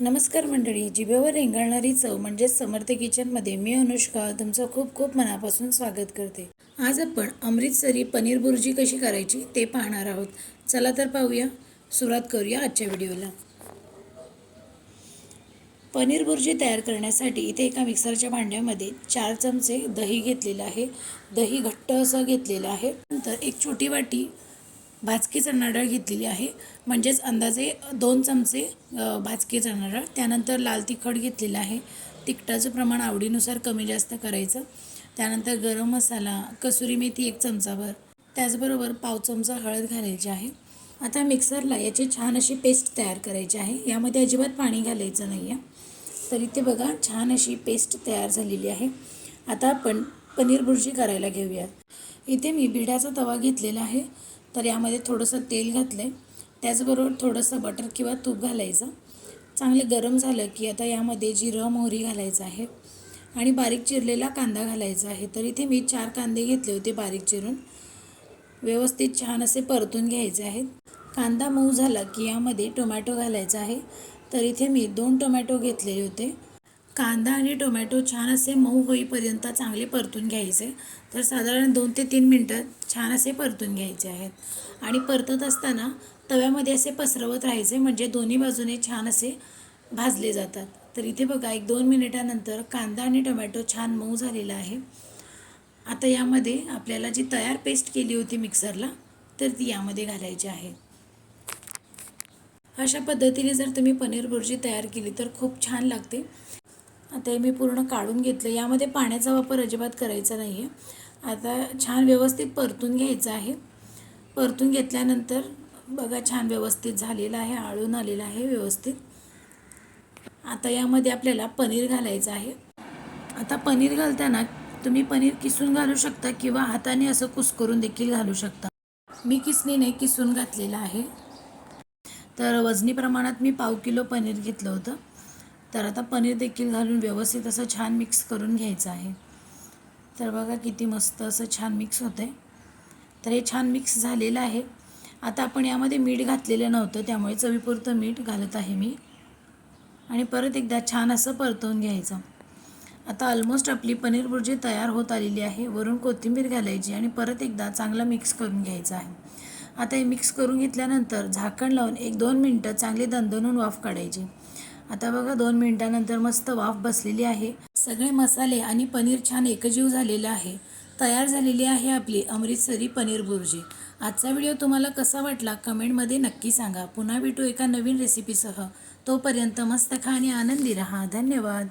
नमस्कार मंडळी जिभेवर रेंगाळणारी चव म्हणजेच समर्थ किचनमध्ये मी अनुष्का तुमचं खूप खूप मनापासून स्वागत करते. आज आपण अमृतसरी पनीर बुर्जी कशी करायची ते पाहणार आहोत. चला तर पाहूया. सुरुवात करूया आजच्या व्हिडिओला. पनीर बुर्जी तयार करण्यासाठी इथे एका मिक्सरच्या भांड्यामध्ये चार चमचे दही घेतलेलं आहे. दही घट्ट असं घेतलेलं आहे. नंतर एक छोटी वाटी भाजकी नारळ घेतलेली आहे. म्हणजेच अंदाजे दोन चमचे अ, नारळ त्यानंतर लाल तिखट घेतलेलं आहे. तिखटाचं प्रमाण आवडीनुसार कमी जास्त करायचं. त्यानंतर गरम मसाला कसुरी मेथी एक चमचाभर त्याचबरोबर पाव चमचा हळद घालायची आहे. आता मिक्सरला याची छान अशी पेस्ट तयार करायची आहे. यामध्ये अजिबात पाणी घालायचं नाही आहे तर इथे बघा छान अशी पेस्ट तयार झालेली आहे. आता आपण पनीर बुर्जी करायला घेऊयात. इथे मी बिड्याचा तवा घेतलेला आहे. तर यामध्ये थोडंसं तेल घातलं आहे त्याचबरोबर थोडंसं बटर किंवा तूप घालायचं. चांगले गरम झालं की आता यामध्ये जिरं मोहरी घालायचं आहे. आणि बारीक चिरलेला कांदा घालायचा आहे. तर इथे मी चार कांदे घेतले होते बारीक चिरून. व्यवस्थित छान असे परतून घ्यायचे आहेत. कांदा मऊ झाला की यामध्ये टोमॅटो घालायचा आहे. तर इथे मी दोन टोमॅटो घेतलेले होते. कांदा आणि टोमॅटो छान असे मऊ होईपर्यंत चांगले परतून घ्यायचे. तर साधारण दोन ते तीन मिनटं छान असे परतून घ्यायचे आहेत. आणि परतत असताना तव्यामध्ये असे पसरवत राहायचे म्हणजे दोन्ही बाजूने छान असे भाजले जातात. तर इथे बघा एक दोन मिनिटानंतर कांदा आणि टोमॅटो छान मऊ झालेला आहे. आता यामध्ये आपल्याला जी तयार पेस्ट केली होती मिक्सरला तर ती यामध्ये घालायची आहे. अशा पद्धतीने जर तुम्ही पनीर भुर्जी तयार केली तर खूप छान लागते. ते मी पूर्ण काढून घेतलं. यामध्ये पाण्याचा वापर अजिबात करायचा नाही आहे आता छान व्यवस्थित परतून घ्यायचं आहे. परतून घेतल्यानंतर बघा छान व्यवस्थित झालेलं आहे आळून आलेलं आहे व्यवस्थित. आता यामध्ये आपल्याला पनीर घालायचं आहे. आता पनीर घालताना तुम्ही पनीर किसून घालू शकता किंवा हाताने असं कुस्करून देखील घालू शकता. मी किसणीने किसून घातलेलं आहे. तर वजनी प्रमाणात मी पाव किलो पनीर घेतलं होतं. तर आता पनीर देखील घालून व्यवस्थित असं छान मिक्स करून घ्यायचं आहे. तर बघा किती मस्त असं छान मिक्स होतं आहे तर हे छान मिक्स झालेलं आहे. आता आपण यामध्ये मीठ घातलेलं नव्हतं त्यामुळे चवीपुरतं मीठ घालत आहे मी. आणि परत एकदा छान असं परतवून घ्यायचं. आता ऑलमोस्ट आपली पनीर भुर्जी तयार होत आलेली आहे. वरून कोथिंबीर घालायची आणि परत एकदा चांगलं मिक्स करून घ्यायचं आहे. आता हे मिक्स करून घेतल्यानंतर झाकण लावून एक दोन मिनटं चांगले दणदणून वाफ काढायची. आता बघा दोन मिनटानंतर मस्त वाफ बसलेली आहे. सगळे मसाले आणि पनीर छान एकजीव झालेलं आहे. तयार झालेली आहे आपली अमृतसरी पनीर बुर्जी. आजचा व्हिडिओ तुम्हाला कसा वाटला कमेंटमध्ये नक्की सांगा. पुन्हा भेटू एका नवीन रेसिपीसह तोपर्यंत मस्त खा आणि आनंदी रहा. धन्यवाद.